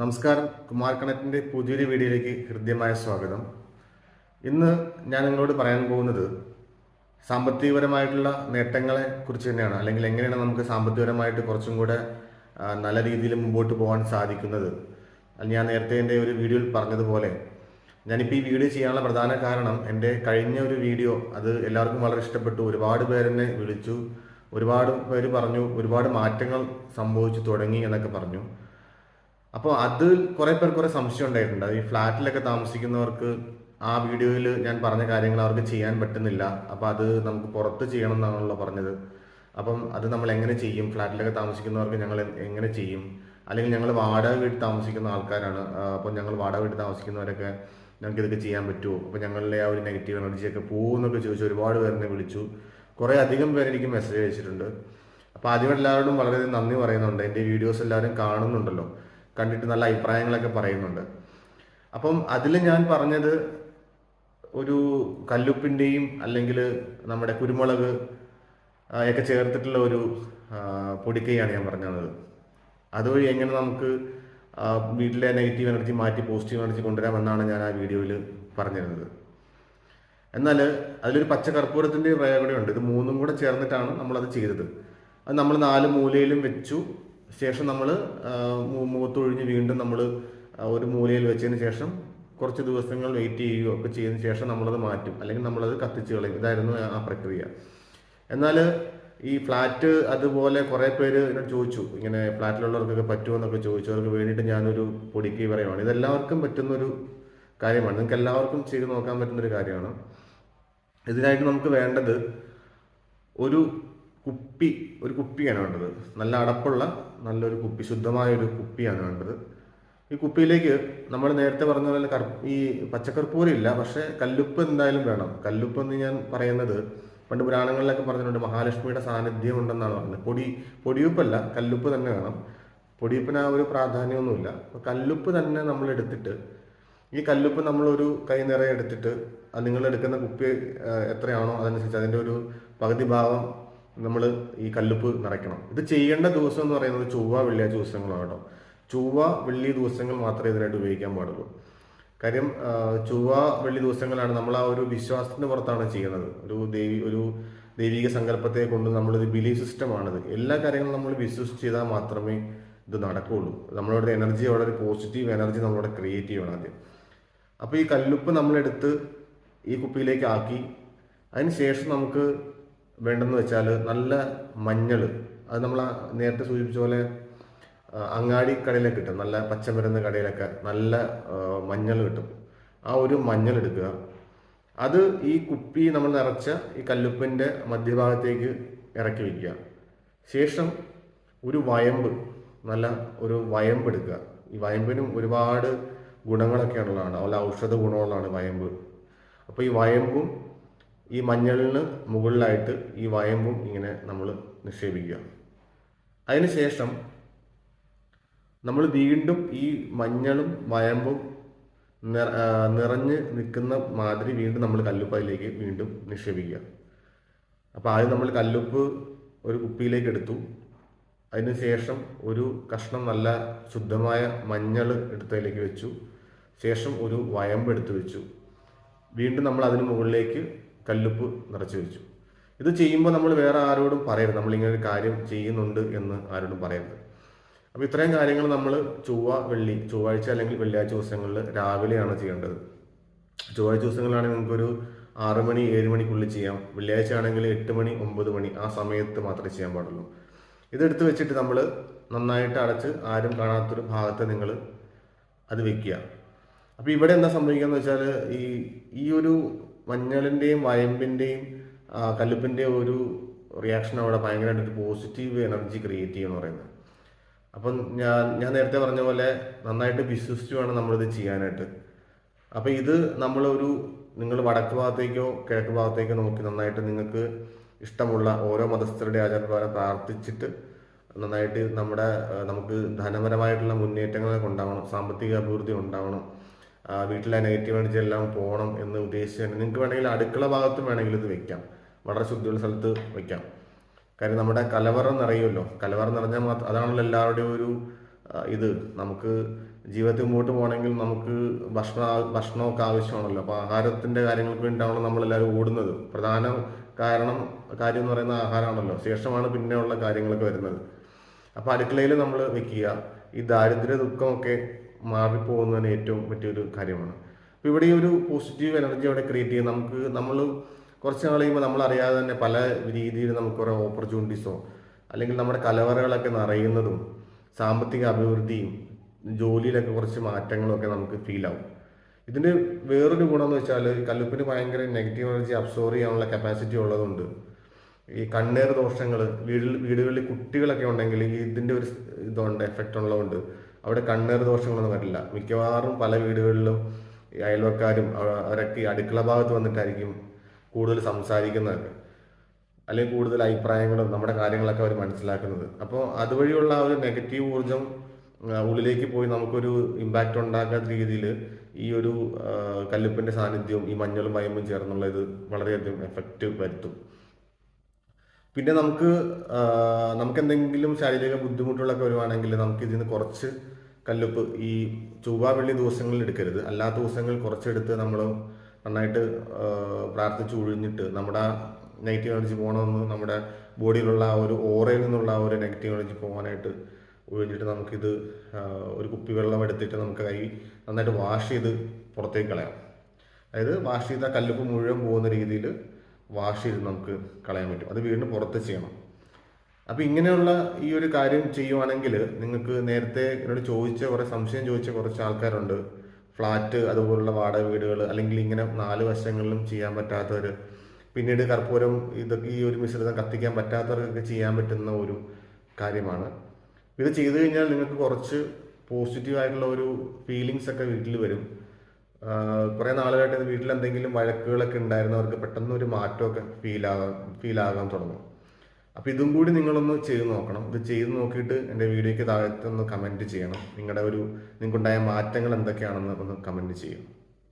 നമസ്കാരം. കുമാർ കണക്റ്റിന്റെ പുതിയൊരു വീഡിയോയിലേക്ക് ഹൃദ്യമായ സ്വാഗതം. ഇന്ന് ഞാൻ നിങ്ങളോട് പറയാൻ പോകുന്നത് സാമ്പത്തികപരമായിട്ടുള്ള നേട്ടങ്ങളെ കുറിച്ച് തന്നെയാണ്. അല്ലെങ്കിൽ എങ്ങനെയാണ് നമുക്ക് സാമ്പത്തികപരമായിട്ട് കുറച്ചും കൂടെ നല്ല രീതിയിൽ മുമ്പോട്ട് പോകാൻ സാധിക്കുന്നത്. ഞാൻ നേരത്തെ എന്റെ ഒരു വീഡിയോയിൽ പറഞ്ഞതുപോലെ ഞാനിപ്പോൾ ഈ വീഡിയോ ചെയ്യാനുള്ള പ്രധാന കാരണം എന്റെ കഴിഞ്ഞ ഒരു വീഡിയോ അത് എല്ലാവർക്കും വളരെ ഇഷ്ടപ്പെട്ടു. ഒരുപാട് പേരെന്നെ വിളിച്ചു. ഒരുപാട് പേര് പറഞ്ഞു. ഒരുപാട് മാറ്റങ്ങൾ സംഭവിച്ചു തുടങ്ങി എന്നൊക്കെ പറഞ്ഞു. അപ്പോൾ അത് കുറെ പേർ കുറെ സംശയം ഉണ്ടായിട്ടുണ്ട്. ഈ ഫ്ലാറ്റിലൊക്കെ താമസിക്കുന്നവർക്ക് ആ വീഡിയോയിൽ ഞാൻ പറഞ്ഞ കാര്യങ്ങൾ അവർക്ക് ചെയ്യാൻ പറ്റുന്നില്ല. അപ്പോൾ അത് നമുക്ക് പുറത്ത് ചെയ്യണം എന്നാണല്ലോ പറഞ്ഞത്. അപ്പം അത് നമ്മൾ എങ്ങനെ ചെയ്യും? ഫ്ലാറ്റിലൊക്കെ താമസിക്കുന്നവർക്ക് ഞങ്ങൾ എങ്ങനെ ചെയ്യും? അല്ലെങ്കിൽ ഞങ്ങൾ വാടക വീട്ടിൽ താമസിക്കുന്ന ആൾക്കാരാണ്. അപ്പം ഞങ്ങൾ വാടക വീട്ടിൽ താമസിക്കുന്നവരൊക്കെ ഞങ്ങൾക്ക് ഇതൊക്കെ ചെയ്യാൻ പറ്റുമോ? അപ്പോൾ ഞങ്ങളുടെ ആ ഒരു നെഗറ്റീവ് എനർജിയൊക്കെ പോകുമെന്നൊക്കെ ചോദിച്ചു ഒരുപാട് പേരെന്നെ വിളിച്ചു. കുറേ അധികം പേര് എനിക്ക് മെസ്സേജ് അയച്ചിട്ടുണ്ട്. അപ്പോൾ ആദ്യം എല്ലാവരോടും വളരെയധികം നന്ദി പറയുന്നുണ്ട്. എന്റെ വീഡിയോസ് എല്ലാവരും കാണുന്നുണ്ടല്ലോ. കണ്ടിട്ട് നല്ല അഭിപ്രായങ്ങളൊക്കെ പറയുന്നുണ്ട്. അപ്പം അതിൽ ഞാൻ പറഞ്ഞത് ഒരു കല്ലുപ്പിന്റെയും അല്ലെങ്കിൽ നമ്മുടെ കുരുമുളക് ഒക്കെ ചേർത്തിട്ടുള്ള ഒരു പൊടിക്കൈയാണ് ഞാൻ പറഞ്ഞത്. അതുവഴി എങ്ങനെ നമുക്ക് വീട്ടിലെ നെഗറ്റീവ് എനർജി മാറ്റി പോസിറ്റീവ് എനർജി കൊണ്ടുവരാമെന്നാണ് ഞാൻ ആ വീഡിയോയിൽ പറഞ്ഞിരുന്നത്. എന്നാൽ അതിലൊരു പച്ച കർപ്പൂരത്തിന്റെ പ്രയോഗമുണ്ട് ഇത് മൂന്നും കൂടെ ചേർന്നിട്ടാണ് നമ്മളത് ചെയ്തത്. അത് നമ്മൾ നാല് മൂലയിലും വെച്ചു. ശേഷം നമ്മൾ മുഖത്തൊഴിഞ്ഞ് വീണ്ടും നമ്മൾ ഒരു മൂലയിൽ വെച്ചതിന് ശേഷം കുറച്ച് ദിവസങ്ങൾ വെയിറ്റ് ചെയ്യുകയോ ഒക്കെ ചെയ്തതിന് ശേഷം നമ്മളത് മാറ്റും. അല്ലെങ്കിൽ നമ്മളത് കത്തിച്ച് കളയും. ഇതായിരുന്നു ആ പ്രക്രിയ. എന്നാൽ ഈ ഫ്ലാറ്റ് അതുപോലെ കുറേ പേര് എന്നോട് ചോദിച്ചു. ഇങ്ങനെ ഫ്ലാറ്റിലുള്ളവർക്കൊക്കെ പറ്റുമോ എന്നൊക്കെ ചോദിച്ചു. അവർക്ക് വേണ്ടിയിട്ട് ഞാനൊരു പൊടിക്ക് പറയുവാണ്. ഇതെല്ലാവർക്കും പറ്റുന്നൊരു കാര്യമാണ്. നിങ്ങൾക്ക് എല്ലാവർക്കും ചെയ്ത് നോക്കാൻ പറ്റുന്നൊരു കാര്യമാണ്. ഇതിനായിട്ട് നമുക്ക് വേണ്ടത് ഒരു കുപ്പി ഒരു കുപ്പിയാണ് വേണ്ടത്. നല്ല അടപ്പുള്ള നല്ലൊരു കുപ്പി ശുദ്ധമായ ഒരു കുപ്പിയാണ് വേണ്ടത്. ഈ കുപ്പിയിലേക്ക് നമ്മൾ നേരത്തെ പറഞ്ഞ പോലെ ഈ പച്ചക്കർപ്പൂരം ഇല്ല പക്ഷേ കല്ലുപ്പ് എന്തായാലും വേണം. കല്ലുപ്പ് എന്ന് ഞാൻ പറയുന്നത് പണ്ട് പുരാണങ്ങളിലൊക്കെ പറഞ്ഞിട്ടുണ്ട് മഹാലക്ഷ്മിയുടെ സാന്നിധ്യം ഉണ്ടെന്നാണ് പറഞ്ഞത്. പൊടി പൊടിയുപ്പല്ല കല്ലുപ്പ് തന്നെ വേണം. പൊടിയുപ്പിന് ആ ഒരു പ്രാധാന്യമൊന്നുമില്ല. കല്ലുപ്പ് തന്നെ നമ്മൾ എടുത്തിട്ട് ഈ കല്ലുപ്പ് നമ്മളൊരു കൈ നിറയെ എടുത്തിട്ട് നിങ്ങൾ എടുക്കുന്ന കുപ്പി എത്രയാണോ അതനുസരിച്ച് അതിന്റെ ഒരു പകുതി ഭാഗം നമ്മൾ ഈ കല്ലുപ്പ് നിറയ്ക്കണം. ഇത് ചെയ്യേണ്ട ദിവസം എന്ന് പറയുന്നത് ചൊവ്വ വെള്ളിയാഴ്ച ദിവസങ്ങളാണ് കേട്ടോ. ചൊവ്വ വെള്ളി ദിവസങ്ങൾ മാത്രമേ ഇതിനായിട്ട് ഉപയോഗിക്കാൻ പാടുള്ളൂ. കാര്യം ചൊവ്വ വെള്ളി ദിവസങ്ങളാണ് നമ്മൾ ആ ഒരു വിശ്വാസത്തിന് പുറത്താണ് ചെയ്യുന്നത്. ഒരു ദേവി ഒരു ദൈവിക സങ്കല്പത്തെ കൊണ്ട് നമ്മളൊരു ബിലീഫ് സിസ്റ്റമാണിത് എല്ലാ കാര്യങ്ങളും നമ്മൾ വിശ്വസിച്ച് ചെയ്താൽ മാത്രമേ ഇത് നടക്കുകയുള്ളൂ. നമ്മളോട് എനർജി ഒരു പോസിറ്റീവ് എനർജി നമ്മളോട് ക്രിയേറ്റ് ചെയ്യണം ആദ്യം. അപ്പോൾ ഈ കല്ലുപ്പ് നമ്മളെടുത്ത് ഈ കുപ്പിയിലേക്ക് ആക്കി. അതിന് ശേഷം നമുക്ക് വേണ്ടെന്ന് വെച്ചാൽ നല്ല മഞ്ഞൾ. അത് നമ്മൾ നേരത്തെ സൂചിപ്പിച്ച പോലെ അങ്ങാടി കടയിലൊക്കെ കിട്ടും. നല്ല പച്ചമരുന്ന് കടയിലൊക്കെ നല്ല മഞ്ഞൾ കിട്ടും. ആ ഒരു മഞ്ഞൾ എടുക്കുക. അത് ഈ കുപ്പി നമ്മൾ നിറച്ച ഈ കല്ലുപ്പിന്റെ മധ്യഭാഗത്തേക്ക് ഇറക്കി വയ്ക്കുക. ശേഷം ഒരു വയമ്പ് നല്ല ഒരു വയമ്പ് എടുക്കുക. ഈ വയമ്പിനും ഒരുപാട് ഗുണങ്ങളൊക്കെ ഉള്ളതാണ്. അതുപോലെ ഔഷധ ഗുണമുള്ളതാണ് വയമ്പ്. അപ്പോൾ ഈ വയമ്പും ഈ മഞ്ഞളിന് മുകളിലായിട്ട് ഈ വയമ്പും ഇങ്ങനെ നമ്മൾ നിക്ഷേപിക്കുക. അതിനുശേഷം നമ്മൾ വീണ്ടും ഈ മഞ്ഞളും വയമ്പും നിറ- നിറഞ്ഞ് നിൽക്കുന്ന മാതിരി വീണ്ടും നമ്മൾ കല്ലുപ്പ് അതിലേക്ക് വീണ്ടും നിക്ഷേപിക്കുക. അപ്പോൾ ആദ്യം നമ്മൾ കല്ലുപ്പ് ഒരു കുപ്പിയിലേക്ക് എടുത്തു. അതിനുശേഷം ഒരു കഷ്ണം നല്ല ശുദ്ധമായ മഞ്ഞൾ എടുത്തതിലേക്ക് വെച്ചു. ശേഷം ഒരു വയമ്പ് എടുത്തു വെച്ചു. വീണ്ടും നമ്മൾ അതിന് മുകളിലേക്ക് കല്ലുപ്പ് നിറച്ച് വെച്ചു. ഇത് ചെയ്യുമ്പോൾ നമ്മൾ വേറെ ആരോടും പറയരുത്. നമ്മളിങ്ങനെ ഒരു കാര്യം ചെയ്യുന്നുണ്ട് എന്ന് ആരോടും പറയരുത്. അപ്പോൾ ഇത്രയും കാര്യങ്ങൾ നമ്മൾ ചൊവ്വ വെള്ളി ചൊവ്വാഴ്ച അല്ലെങ്കിൽ വെള്ളിയാഴ്ച ദിവസങ്ങളിൽ രാവിലെയാണ് ചെയ്യേണ്ടത്. ചൊവ്വാഴ്ച ദിവസങ്ങളിലാണെങ്കിൽ നിങ്ങൾക്കൊരു ആറ് മണി ഏഴ് മണിക്കുള്ളിൽ ചെയ്യാം. വെള്ളിയാഴ്ച ആണെങ്കിൽ എട്ട് മണി ഒമ്പത് മണി ആ സമയത്ത് മാത്രമേ ചെയ്യാൻ പാടുള്ളൂ. ഇതെടുത്ത് വെച്ചിട്ട് നമ്മൾ നന്നായിട്ട് അടച്ച് ആരും കാണാത്തൊരു ഭാഗത്ത് നിങ്ങൾ അത് വെക്കുക. അപ്പോൾ ഇവിടെ എന്താ സംഭവിക്കുക എന്ന് വെച്ചാൽ ഈ ഈ ഒരു മഞ്ഞളിന്റെയും വയമ്പിന്റെയും കല്ലുപ്പിന്റെയും ഒരു റിയാക്ഷൻ അവിടെ ഭയങ്കരമായിട്ട് പോസിറ്റീവ് എനർജി ക്രിയേറ്റ് ചെയ്യുമെന്ന് പറയുന്നത്. അപ്പം ഞാൻ ഞാൻ നേരത്തെ പറഞ്ഞ പോലെ നന്നായിട്ട് വിശ്വസിച്ച് വേണം നമ്മളിത് ചെയ്യാനായിട്ട്. അപ്പോൾ ഇത് നമ്മളൊരു നിങ്ങൾ വടക്ക് ഭാഗത്തേക്കോ കിഴക്ക് ഭാഗത്തേക്കോ നോക്കി നന്നായിട്ട് നിങ്ങൾക്ക് ഇഷ്ടമുള്ള ഓരോ മതസ്ഥരുടെ ആചാരപ്രകാരം പ്രാർത്ഥിച്ചിട്ട് നന്നായിട്ട് നമ്മുടെ നമുക്ക് ധനപരമായിട്ടുള്ള മുന്നേറ്റങ്ങളൊക്കെ ഉണ്ടാവണം സാമ്പത്തിക അഭിവൃദ്ധി ഉണ്ടാവണം വീട്ടിലെ നെഗറ്റീവ് എനർജി എല്ലാം പോകണം എന്ന് ഉദ്ദേശിച്ചാണ് നിങ്ങൾക്ക് വേണമെങ്കിൽ അടുക്കള ഭാഗത്തും വേണമെങ്കിൽ ഇത് വെക്കാം. വളരെ ശുദ്ധിയുള്ള സ്ഥലത്ത് വെക്കാം. കാര്യം നമ്മുടെ കലവറ നിറയുമല്ലോ. കലവറ നിറഞ്ഞാൽ മാത്രം അതാണല്ലോ എല്ലാവരുടെയും ഒരു ഇത്. നമുക്ക് ജീവിതത്തിൽ മുമ്പോട്ട് പോകണമെങ്കിൽ നമുക്ക് ഭക്ഷണ ഭക്ഷണമൊക്കെ ആവശ്യമാണല്ലോ. അപ്പോൾ ആഹാരത്തിന്റെ കാര്യങ്ങൾക്ക് വേണ്ടിയിട്ടാണല്ലോ നമ്മളെല്ലാവരും ഓടുന്നത്. പ്രധാന കാരണം കാര്യം എന്ന് പറയുന്ന ആഹാരമാണല്ലോ. ശേഷമാണ് പിന്നെയുള്ള കാര്യങ്ങളൊക്കെ വരുന്നത്. അപ്പോൾ അടുക്കളയിൽ നമ്മൾ വെക്കുക. ഈ ദാരിദ്ര്യ ദുഃഖമൊക്കെ മാറിപ്പോകുന്നതിന് ഏറ്റവും പറ്റിയൊരു കാര്യമാണ്. അപ്പോൾ ഇവിടെ ഈ ഒരു പോസിറ്റീവ് എനർജി അവിടെ ക്രിയേറ്റ് ചെയ്യും നമുക്ക് നമ്മൾ കുറച്ച് നാൾ കഴിയുമ്പോൾ നമ്മൾ അറിയാതെ തന്നെ പല രീതിയിൽ നമുക്ക് കുറേ ഓപ്പർച്യൂണിറ്റീസോ അല്ലെങ്കിൽ നമ്മുടെ കലവറകളൊക്കെ നിറയുന്നതും സാമ്പത്തിക അഭിവൃദ്ധിയും ജോലിയിലൊക്കെ കുറച്ച് മാറ്റങ്ങളൊക്കെ നമുക്ക് ഫീൽ ആവും. ഇതിന് വേറൊരു ഗുണം എന്ന് വെച്ചാൽ കല്ലുപ്പിന് ഭയങ്കര നെഗറ്റീവ് എനർജി അബ്സോർവ് ചെയ്യാനുള്ള കപ്പാസിറ്റി ഉള്ളതുകൊണ്ട് ഈ കണ്ണേർ ദോഷങ്ങൾ വീടുകളിൽ കുട്ടികളൊക്കെ ഉണ്ടെങ്കിൽ ഇതിന്റെ ഒരു ഇതുണ്ട് എഫക്റ്റ് ഉള്ളതുകൊണ്ട് അവിടെ കണ്ണേർ ദോഷങ്ങളൊന്നും വരില്ല. മിക്കവാറും പല വീടുകളിലും അയൽവക്കാരും അവരൊക്കെ അടുക്കള ഭാഗത്ത് വന്നിട്ടായിരിക്കും കൂടുതൽ സംസാരിക്കുന്നതൊക്കെ അല്ലെങ്കിൽ കൂടുതൽ അഭിപ്രായങ്ങളും നമ്മുടെ കാര്യങ്ങളൊക്കെ അവർ മനസ്സിലാക്കുന്നത്. അപ്പോൾ അതുവഴിയുള്ള ആ ഒരു നെഗറ്റീവ് ഊർജം ഉള്ളിലേക്ക് പോയി നമുക്കൊരു ഇമ്പാക്റ്റ് ഉണ്ടാക്കാത്ത രീതിയിൽ ഈ ഒരു കല്ലുപ്പിന്റെ സാന്നിധ്യവും ഈ മഞ്ഞളും വയമ്പും ചേർന്നുള്ള ഇത് വളരെയധികം എഫക്റ്റ് വരുത്തും. പിന്നെ നമുക്ക് നമുക്ക് എന്തെങ്കിലും ശാരീരിക ബുദ്ധിമുട്ടുകളൊക്കെ വരുവാണെങ്കിൽ നമുക്ക് ഇതിൽ നിന്ന് കുറച്ച് കല്ലുപ്പ് ഈ ചൊവ്വ വെള്ളി ദിവസങ്ങളിൽ എടുക്കരുത്. അല്ലാത്ത ദിവസങ്ങൾ കുറച്ചെടുത്ത് നമ്മൾ നന്നായിട്ട് പ്രാർത്ഥിച്ച് ഒഴിഞ്ഞിട്ട് നമ്മുടെ നെഗറ്റീവ് എനർജി പോകണമെന്ന് നമ്മുടെ ബോഡിയിലുള്ള ആ ഒരു ഓറയിൽ നിന്നുള്ള ആ ഒരു നെഗറ്റീവ് എനർജി പോകാനായിട്ട് ഉഴിഞ്ഞിട്ട് നമുക്കിത് ഒരു കുപ്പി വെള്ളം എടുത്തിട്ട് നമുക്ക് കൈ നന്നായിട്ട് വാഷ് ചെയ്ത് പുറത്തേക്ക് കളയാം. അതായത് വാഷ് ചെയ്ത കല്ലുപ്പ് മുഴുവൻ പോകുന്ന രീതിയിൽ വാഷ് ചെയ്ത് നമുക്ക് കളയാൻ പറ്റും. അത് വീണ്ടും പുറത്ത് ചെയ്യണം. അപ്പോൾ ഇങ്ങനെയുള്ള ഈ ഒരു കാര്യം ചെയ്യുവാണെങ്കിൽ നിങ്ങൾക്ക് നേരത്തെ എന്നോട് ചോദിച്ച കുറേ സംശയം ചോദിച്ച കുറച്ച് ആൾക്കാരുണ്ട്. ഫ്ലാറ്റ് അതുപോലുള്ള വാടക വീടുകൾ അല്ലെങ്കിൽ ഇങ്ങനെ നാല് വശങ്ങളിലും ചെയ്യാൻ പറ്റാത്തവർ പിന്നീട് കർപ്പൂരം ഇതൊക്കെ ഈ ഒരു മിശ്രിതം കത്തിക്കാൻ പറ്റാത്തവർക്കൊക്കെ ചെയ്യാൻ പറ്റുന്ന ഒരു കാര്യമാണ്. ഇത് ചെയ്തു കഴിഞ്ഞാൽ നിങ്ങൾക്ക് കുറച്ച് പോസിറ്റീവ് ആയിട്ടുള്ള ഒരു ഫീലിങ്സ് ഒക്കെ വീട്ടിൽ വരും. കുറേ നാളുകളായിട്ട് വീട്ടിൽ എന്തെങ്കിലും വഴക്കുകളൊക്കെ ഉണ്ടായിരുന്നവർക്ക് പെട്ടെന്ന് ഒരു മാറ്റമൊക്കെ ഫീൽ ആകാൻ ഫീൽ ആകാൻ തുടങ്ങും. അപ്പോൾ ഇതും കൂടി നിങ്ങളൊന്ന് ചെയ്ത് നോക്കണം. ഇത് ചെയ്ത് നോക്കിയിട്ട് എന്റെ വീഡിയോയ്ക്ക് താഴത്തൊന്ന് കമന്റ് ചെയ്യണം. നിങ്ങളുടെ ഒരു നിങ്ങൾക്കുണ്ടായ മാറ്റങ്ങൾ എന്തൊക്കെയാണെന്ന് ഒന്ന് കമന്റ് ചെയ്യും